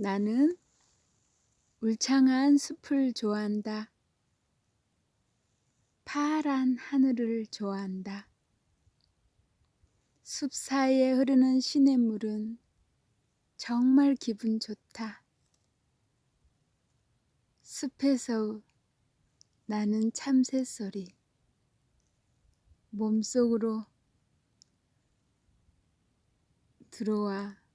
나는 울창한 숲을 좋아한다. 파란 하늘을 좋아한다. 숲 사이에 흐르는 시냇물은 정말 기분 좋다. 숲에서 나는 참새 소리 몸속으로 들어와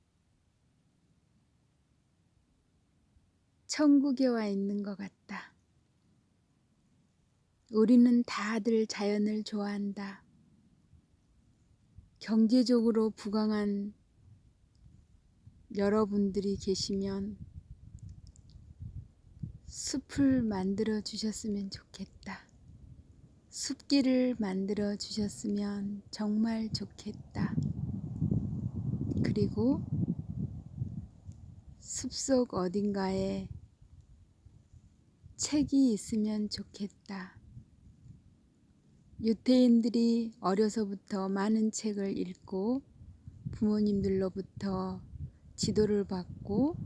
천국에 와 있는 것 같다. 우리는 다들 자연을 좋아한다. 경제적으로 부강한 여러분들이 계시면 숲을 만들어 주셨으면 좋겠다. 숲길을 만들어 주셨으면 정말 좋겠다. 그리고 숲속 어딘가에 책이 있으면 좋겠다. 유태인들이 어려서부터 많은 책을 읽고 부모님들로부터 지도를 받고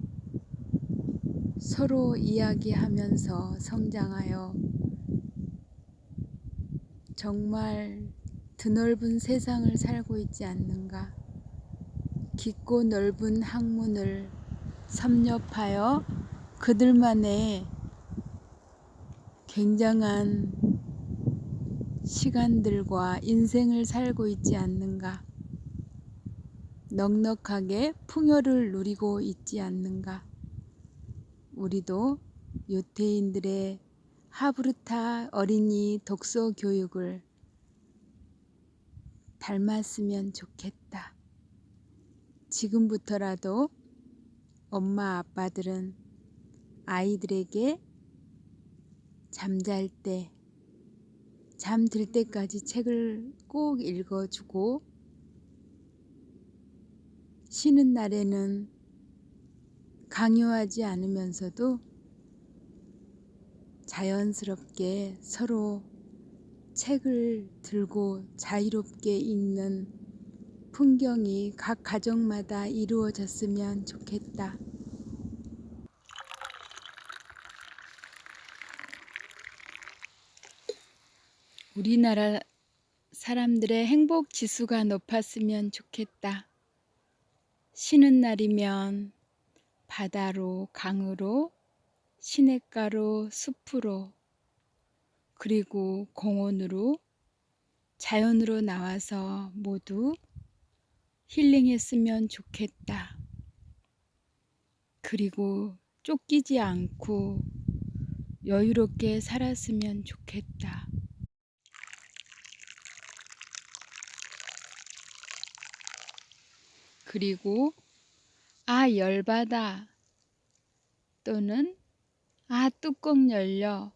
서로 이야기하면서 성장하여 정말 드넓은 세상을 살고 있지 않는가. 깊고 넓은 학문을 섭렵하여 그들만의 굉장한 시간들과 인생을 살고 있지 않는가? 넉넉하게 풍요를 누리고 있지 않는가? 우리도 유태인들의 하브르타 어린이 독서 교육을 닮았으면 좋겠다. 지금부터라도 엄마 아빠들은 아이들에게 잠잘 때, 잠들 때까지 책을 꼭 읽어주고, 쉬는 날에는 강요하지 않으면서도 자연스럽게 서로 책을 들고 자유롭게 읽는 풍경이 각 가정마다 이루어졌으면 좋겠다. 우리나라 사람들의 행복 지수가 높았으면 좋겠다. 쉬는 날이면 바다로, 강으로, 시냇가로, 숲으로, 그리고 공원으로, 자연으로 나와서 모두 힐링했으면 좋겠다. 그리고 쫓기지 않고 여유롭게 살았으면 좋겠다. 그리고 아 열받아 또는 아 뚜껑 열려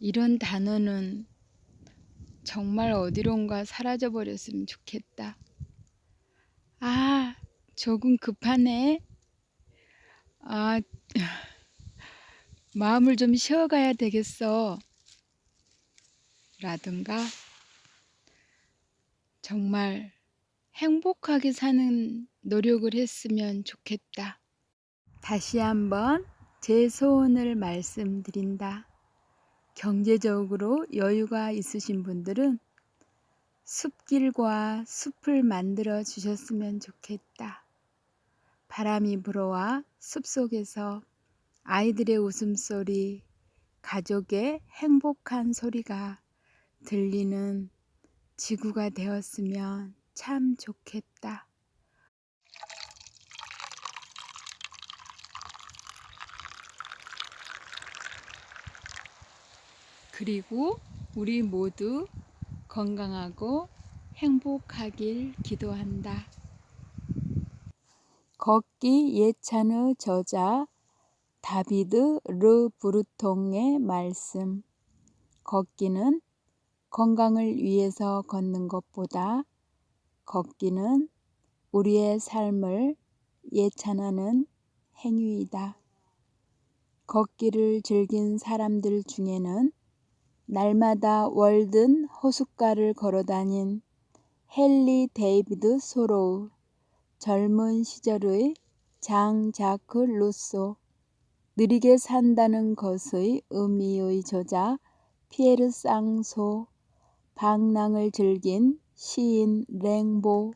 이런 단어는 정말 어디론가 사라져 버렸으면 좋겠다. 아 조금 급하네. 아 마음을 좀 쉬어가야 되겠어. 라든가 정말 행복하게 사는 노력을 했으면 좋겠다. 다시 한번 제 소원을 말씀드린다. 경제적으로 여유가 있으신 분들은 숲길과 숲을 만들어 주셨으면 좋겠다. 바람이 불어와 숲속에서 아이들의 웃음소리, 가족의 행복한 소리가 들리는 지구가 되었으면 참 좋겠다. 그리고 우리 모두 건강하고 행복하길 기도한다. 걷기 예찬의 저자 다비드 르 브루통의 말씀. 걷기는 건강을 위해서 걷는 것보다 걷기는 우리의 삶을 예찬하는 행위이다. 걷기를 즐긴 사람들 중에는 날마다 월든 호숫가를 걸어 다닌 헨리 데이비드 소로우 젊은 시절의 장 자크 루소 느리게 산다는 것의 의미의 저자 피에르 쌍소 방랑을 즐긴 시인 랭보